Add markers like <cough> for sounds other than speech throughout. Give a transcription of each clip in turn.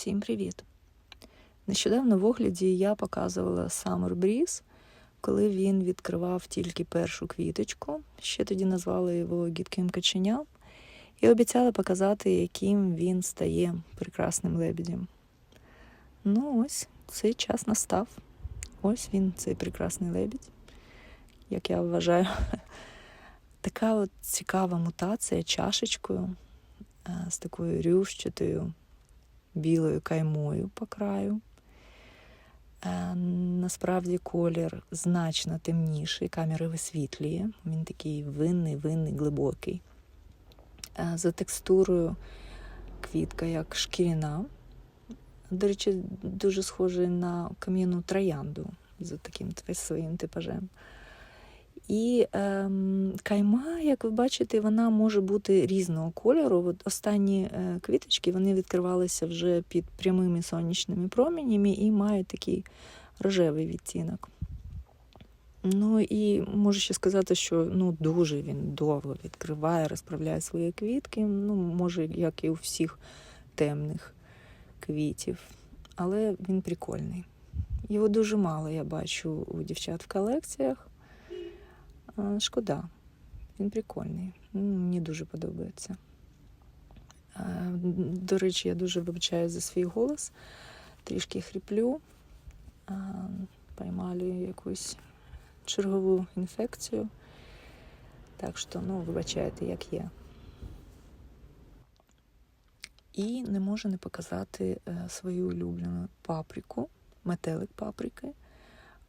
Всім привіт! Нещодавно в огляді я показувала Summer Breeze, коли він відкривав тільки першу квіточку, ще тоді назвали його гідким каченям, і обіцяла показати, яким він стає прекрасним лебедем. Ну, ось цей час настав. Ось він, цей прекрасний лебідь, як я вважаю. <laughs> Така от цікава мутація чашечкою з такою рющатою білою каймою по краю. Е, Насправді колір значно темніший, камера висвітлює. Він такий винний, винний, глибокий. Е, За текстурою квітка як шкіряна. До речі, дуже схожий на кам'яну троянду за таким своїм типажем. І ем, кайма, як ви бачите, вона може бути різного кольору. От останні е, квіточки вони відкривалися вже під прямими сонячними промінями і мають такий рожевий відтінок. Ну і можу ще сказати, що ну, дуже він довго відкриває, розправляє свої квітки. Ну, може, як і у всіх темних квітів. Але він прикольний. Його дуже мало я бачу у дівчат в колекціях. Шкода, він прикольний. Мені дуже подобається. До речі, я дуже вибачаю за свій голос. Трішки хріплю, а, поймалюю якусь чергову інфекцію. Так що, ну, вибачайте, як є. І не можу не показати е, свою улюблену паприку, метелик паприки.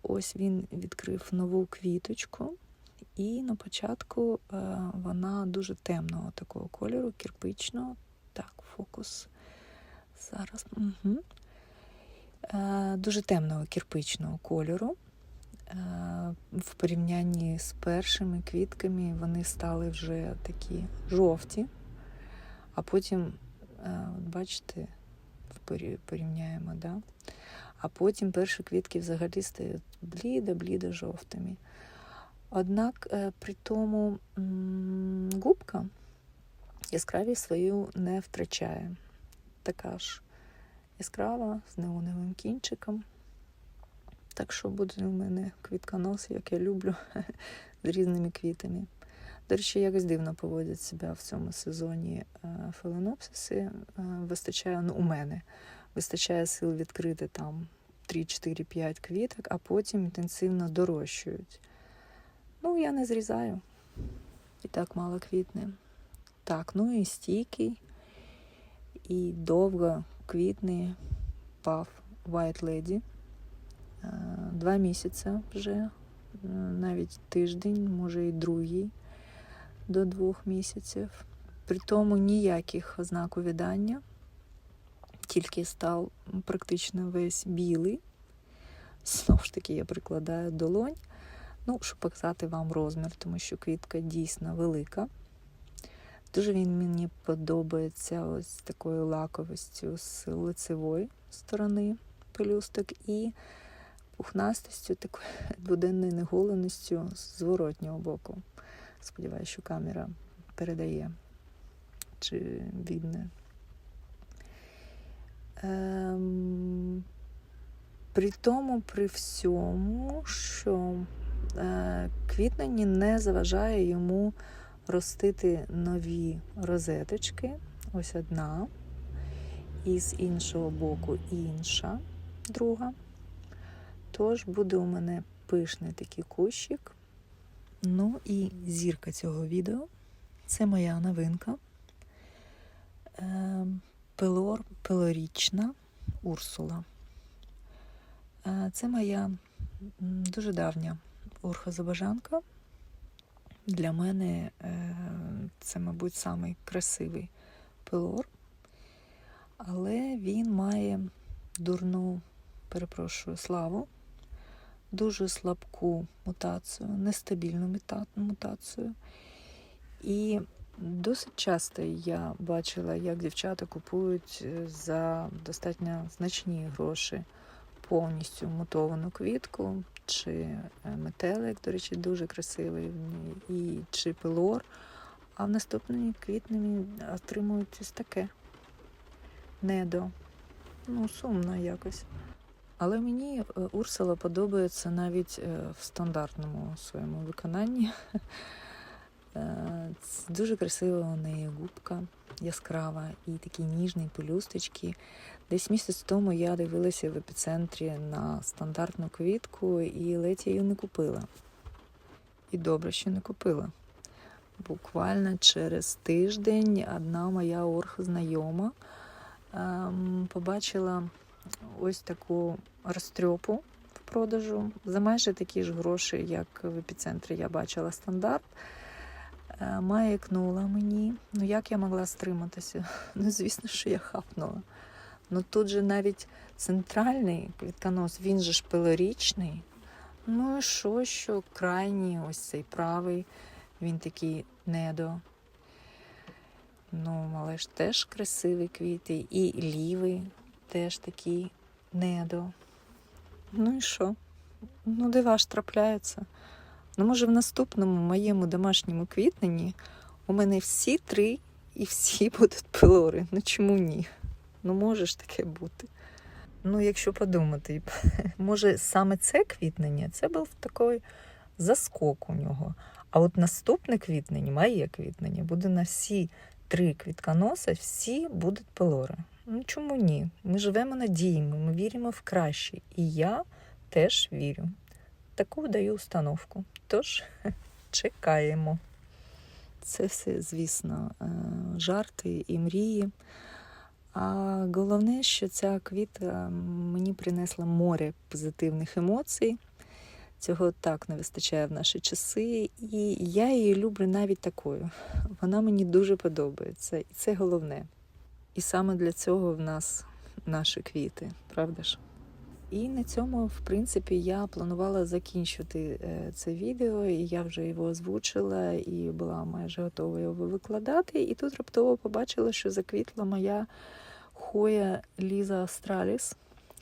Ось він відкрив нову квіточку. І на початку е, вона дуже темного такого кольору, кирпичного. Так, фокус. Зараз. Угу. Дуже темного кирпичного кольору. Е, в порівнянні з першими квітками вони стали вже такі жовті, а потім, от бачите, порівняємо, да? а потім перші квітки взагалі стають блідо-блідо жовтими. Однак е, при тому губка яскравість свою не втрачає. Така ж яскрава, з неоновим кінчиком. Так що буде у мене квітконос, як я люблю, <laughs> з різними квітами. До речі, якось дивно поводять себе в цьому сезоні е, фаленопсиси. Е, Вистачає, ну, у мене вистачає сил відкрити там 3-4-5 квіток, а потім інтенсивно дорощують. Ну, я не зрізаю. І так мало квітне. Так, ну і стійкий, і довго квітний пав White Lady. Два місяці вже, е, навіть тиждень, може і другий до двох місяців. При тому ніяких ознак увядання, тільки став практично весь білий. Знову ж таки, я прикладаю долонь. Ну, щоб показати вам розмір, тому що квітка дійсно велика. Дуже він мені подобається ось такою лаковістю з лицевої сторони пелюсток і пухнастостю, такою <laughs> буденною неголеністю з зворотнього боку. Сподіваюся, що камера передає чи відне. Ем, при тому, при всьому, що е, квітнені не заважає йому ростити нові розеточки. Ось одна, і з іншого боку інша, друга. Тож буде у мене пишний такий кущик. Ну і зірка цього відео це моя новинка. Е, Пелор, пелорічна Урсула. Е, Це моя дуже давня орхозабажанка. Для мене е, це, мабуть, самий красивий пилор, але він має дурну, перепрошую, славу, дуже слабку мутацію, нестабільну мутацію. І досить часто я бачила, як дівчата купують е, за достатньо значні гроші повністю мутовану квітку, чи е, метелик, до речі, дуже красивий і чи пилор. А в наступній квітні отримують ось таке недо. ну, сумно якось. Але мені е, Урсула подобається навіть е, в стандартному своєму виконанні. <laughs> Дуже красива у неї губка яскрава і такі ніжні пелюсточки. Десь місяць тому я дивилася в епіцентрі на стандартну квітку і ледь її не купила. І добре, що не купила. Буквально через тиждень одна моя орг-знайома ем, побачила ось таку розтрьопу в продажу за майже такі ж гроші, як в епіцентрі я бачила стандарт. Е, Маякнула мені. Ну як я могла стриматися? <laughs> Ну, звісно, що я хапнула. Ну тут же навіть центральний квітконос, він же ж пилорічний. Ну і що, що крайній, ось цей правий, він такий недо. Ну, але ж теж красиві квіти. І лівий теж такий недо. Ну і що? Ну, дива ж трапляються. Ну, може, в наступному моєму домашньому квітненні у мене всі три і всі <laughs> будуть пилори. Ну чому ні? Ну, може ж таке бути. Ну, якщо подумати, <laughs> може саме це квітнення, це був такий заскок у нього. А от наступне квітнення, моє квітнення, буде на всі три квітконоси, всі будуть пилори. Ну чому ні? Ми живемо надіями, ми віримо в краще. І я теж вірю. Таку даю установку. Тож <laughs> чекаємо. Це все, звісно, е, жарти і мрії. А головне, що ця квіта мені принесла море позитивних емоцій. Цього так не вистачає в наші часи, і я її люблю навіть такою. Вона мені дуже подобається, і це головне. І саме для цього в нас наші квіти, правда ж? І на цьому, в принципі, я планувала закінчити е, це відео, і я вже його озвучила і була майже готова його викладати. І тут раптово побачила, що заквітла моя хоя Ліза Астраліс.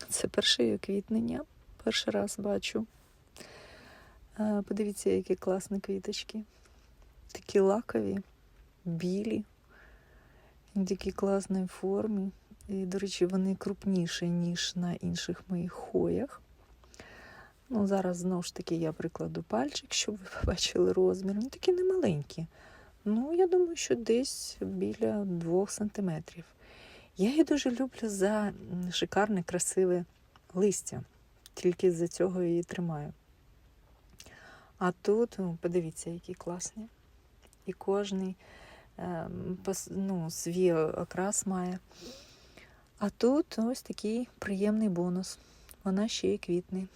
Це перше її квітнення. Перший раз бачу. Е, Подивіться, які класні квіточки. Такі лакові, білі, в такій формі. І, до речі, вони крупніші, ніж на інших моїх хоях. Ну, Зараз знову ж таки я прикладу пальчик, щоб ви <laughs> побачили розмір. Ну, такі немаленькі. Ну, я думаю, що десь біля 2 сантиметрів. Я її дуже люблю за шикарне, красиве листя. Тільки з-за цього її тримаю. А тут, ну, подивіться, які класні. І кожний ем, ну, свій окрас має. А тут ось такий приємний бонус. Вона ще й квітне.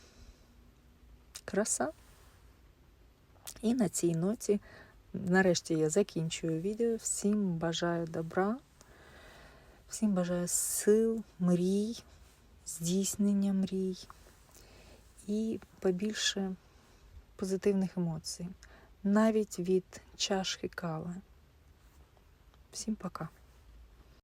Краса. І на цій ноті, нарешті, я закінчую відео. Всім бажаю добра, всім бажаю сил, мрій, здійснення мрій і побільше позитивних емоцій, навіть від чашки кави. Всім пока.